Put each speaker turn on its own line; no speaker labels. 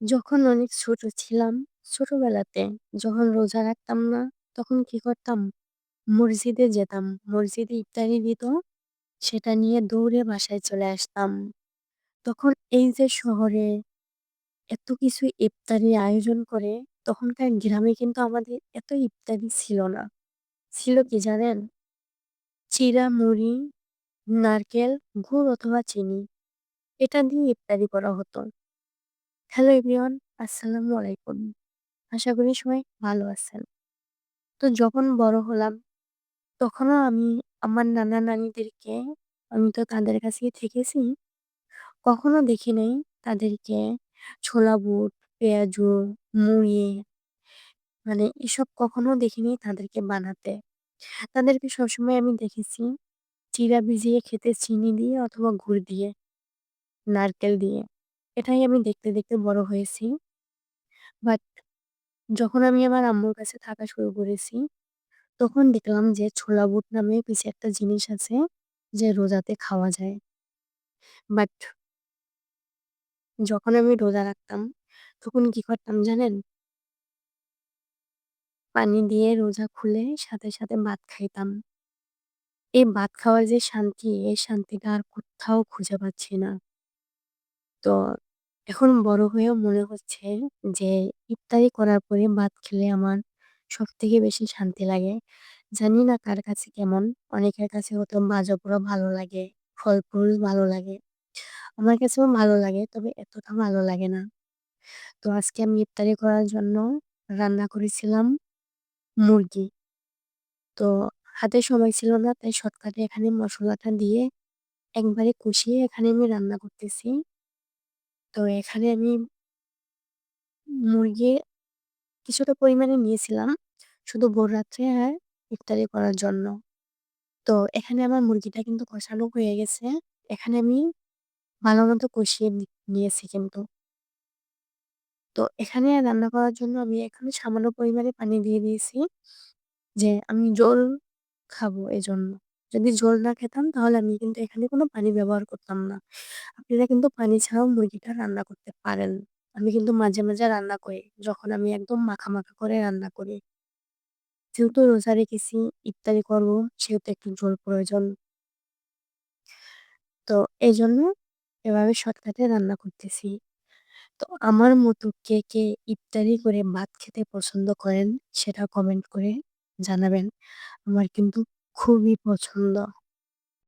যখন অনেক ছোট ছিলাম, ছোটবেলাতে যখন রোজা রাখতাম না, তখন কি করতাম? মসজিদে যেতাম। মসজিদে ইফতারি দিত, সেটা নিয়ে দৌড়ে বাসায় চলে আসতাম। তখন এই যে শহরে এত কিছু ইফতারির আয়োজন করে, তখনকার গ্রামে কিন্তু আমাদের এত ইফতারি ছিল না। ছিল কি জানেন? চিড়া, মুড়ি, নারকেল, গুড় অথবা চিনি। এটা দিয়ে ইফতারি করা হতো। হ্যালো এভরিওয়ান, আসসালামু আলাইকুম। আশা করি সবাই ভালো আছেন। তো যখন বড় হলাম, তখনও আমি আমার নানা নানিদেরকে আমি তো তাদের কাছেই থেকেছি। কখনো দেখি নাই তাদেরকে ছোলা বুট, পেঁয়াজু, মুড়ি মানে এসব কখনো দেখিনি তাদেরকে বানাতে। তাদেরকে সবসময় আমি দেখেছি চিড়া ভিজিয়ে খেতে চিনি দিয়ে অথবা গুড় দিয়ে, নারকেল দিয়ে। এটাই আমি দেখতে, দেখতে বড় হয়েছি। বাট যখন আমি আমার আম্মুর কাছে থাকা শুরু করেছি, তখন দেখলাম যে ছোলা বুট নামে কিছু একটা জিনিস আছে, যে রোজাতে খাওয়া যায়। বাট যখন আমি রোজা রাখতাম, তখন কি করতাম জানেন? পানি দিয়ে রোজা খুলে সাথে, সাথে ভাত খাইতাম। এই ভাত খাওয়ার যে শান্তি, এই শান্তিটা আর কোত্থাও খুঁজে পাচ্ছি না। তো এখন বড় হয়েও মনে হচ্ছে যে ইফতারি করার পরে ভাত খেলে আমার সবথেকে বেশি শান্তি লাগে। জানি না কার কাছে কেমন? অনেকের কাছে ভাজা পোড়া ভালো লাগে, ফল-ফুল ভালো লাগে। আমার কাছেও ভালো লাগে, তবে এতটা ভালো লাগে না। তো আজকে আমি ইফতারি করার জন্য রান্না করেছিলাম মুরগি। তো হাতে সময় ছিল না, তাই শর্টকাটে এখানে মশলাটা দিয়ে একবারে কষিয়ে এখানে আমি রান্না করতেছি। তো এখানে আমি মুরগি কিছুটা পরিমাণে নিয়েছিলাম, শুধু ভোর রাত্রে আর ইফতারি করার জন্য। তো এখানে আমার মুরগিটা কিন্তু কষানো হয়ে গেছে। এখানে আমি ভালো মতো কষিয়ে নিয়েছি কিন্তু। তো এখানে রান্না করার জন্য আমি এখানে সামান্য পরিমাণে পানি দিয়ে দিয়েছি। যে আমি ঝোল খাব এজন্য। যদি ঝোল না খেতাম তাহলে আমি কিন্তু এখানে কোনো পানি ব্যবহার করতাম না। আপনারা কিন্তু পানি ছাড়াও মুরগিটা রান্না করতে পারেন। আমি কিন্তু মাঝে, মাঝে রান্না করি। যখন আমি একদম মাখা, মাখা করে রান্না করি। যেহেতু রোজা রেখেছি, ইফতারি করব সেহেতু একটু ঝোল প্রয়োজন। তো এই জন্য এভাবে শর্টকাটে রান্না করতেছি। তো আমার মতো কে, কে ইফতারি করে ভাত খেতে পছন্দ করেন সেটা কমেন্ট করে জানাবেন। আমার কিন্তু খুবই পছন্দ।